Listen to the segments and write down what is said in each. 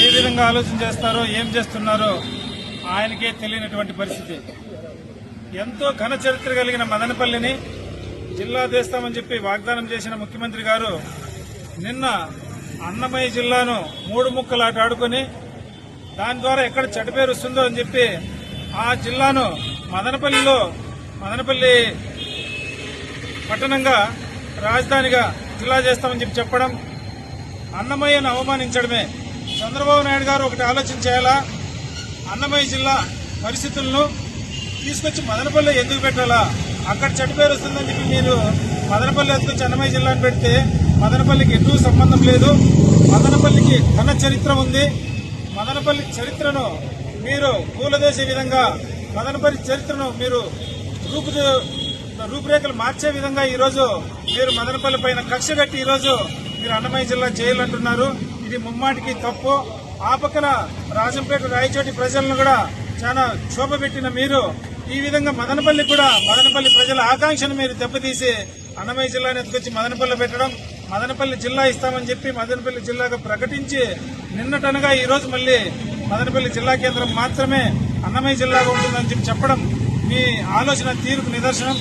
ఏ విధంగా ఆలోచన చేస్తారో ఏం చేస్తున్నారో ఆయనకే తెలియనటువంటి పరిస్థితి. ఎంతో ఘన చరిత్ర కలిగిన మదనపల్లిని జిల్లా చేస్తామని చెప్పి వాగ్దానం చేసిన ముఖ్యమంత్రి గారు నిన్న అన్నమయ్య జిల్లాను మూడు ముక్కలాట ఆడుకొని దాని ద్వారా ఎక్కడ చెడ్డ పేరు వస్తుందో అని చెప్పి ఆ జిల్లాను మదనపల్లిలో మదనపల్లి పట్టణంగా రాజధానిగా జిల్లా చేస్తామని చెప్పి చెప్పడం అన్నమయ్యను అవమానించడమే చంద్రబాబు నాయుడు గారు ఒకటి ఆలోచన చేయాలా? అన్నమయ్య జిల్లా పరిస్థితులను తీసుకొచ్చి మదనపల్లి ఎందుకు పెట్టాలా? అక్కడ చెట్టు పేరు వస్తుందని చెప్పి మీరు మదనపల్లి ఎత్తుకొచ్చి అన్నమయ్య జిల్లాని పెడితే మదనపల్లికి ఎటు సంబంధం లేదు. మదనపల్లికి ఘన చరిత్ర ఉంది. మదనపల్లి చరిత్రను మీరు కూలదేసే విధంగా మదనపల్లి చరిత్రను మీరు రూపు రూపురేఖలు మార్చే విధంగా ఈరోజు మీరు మదనపల్లి పైన కక్ష కట్టి ఈరోజు మీరు అన్నమయ్య జిల్లా చేయాలంటున్నారు ఇది ముమ్మాటికి తప్పు. ఆ పక్కన రాజంపేట రాయచోటి ప్రజలను కూడా చాలా క్షోభ పెట్టిన మీరు. ఈ విధంగా మదనపల్లి కూడా మదనపల్లి ప్రజల ఆకాంక్షను మీరు దెబ్బతీసి అన్నమయ్య జిల్లాని ఎత్తుకొచ్చి మదనపల్లి పెట్టడం మదనపల్లి జిల్లా ఇస్తామని చెప్పి మదనపల్లి జిల్లాగా ప్రకటించి నిన్నటనగా ఈరోజు మళ్ళీ మదనపల్లి జిల్లా కేంద్రం మాత్రమే అన్నమయ్య జిల్లాగా ఉంటుందని చెప్పి చెప్పడం మీ ఆలోచన తీరుకు నిదర్శనం.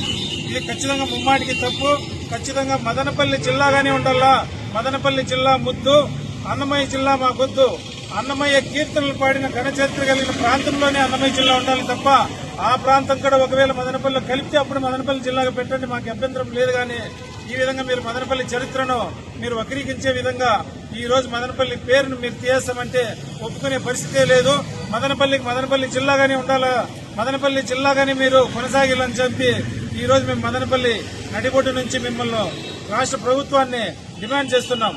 ఇది ఖచ్చితంగా ముమ్మాటికి తప్పు. ఖచ్చితంగా మదనపల్లి జిల్లాగానే ఉండాలా? మదనపల్లి జిల్లా ముద్దు. అన్నమయ్య జిల్లా మా గొద్దు అన్నమయ్య కీర్తనలు పాడిన ఘనచరిత్ర కలిగిన ప్రాంతంలోనే అన్నమయ్య జిల్లా ఉండాలి తప్ప ఆ ప్రాంతం కూడా ఒకవేళ మదనపల్లిలో కలిపితే అప్పుడు మదనపల్లి జిల్లాగా పెట్టండి మాకు అభ్యంతరం లేదు. కానీ ఈ విధంగా మీరు మదనపల్లి చరిత్రను మీరు వక్రీకరించే విధంగా ఈ రోజు మదనపల్లి పేరును మీరు తీయేస్తామంటే ఒప్పుకునే పరిస్థితే లేదు. మదనపల్లికి మదనపల్లి జిల్లాగానే ఉండాలా? మదనపల్లి జిల్లాగానే మీరు కొనసాగిలని చెప్పి ఈ రోజు మేము మదనపల్లి నడిబొడ్డు నుంచి మిమ్మల్ని రాష్ట్ర ప్రభుత్వాన్ని డిమాండ్ చేస్తున్నాం.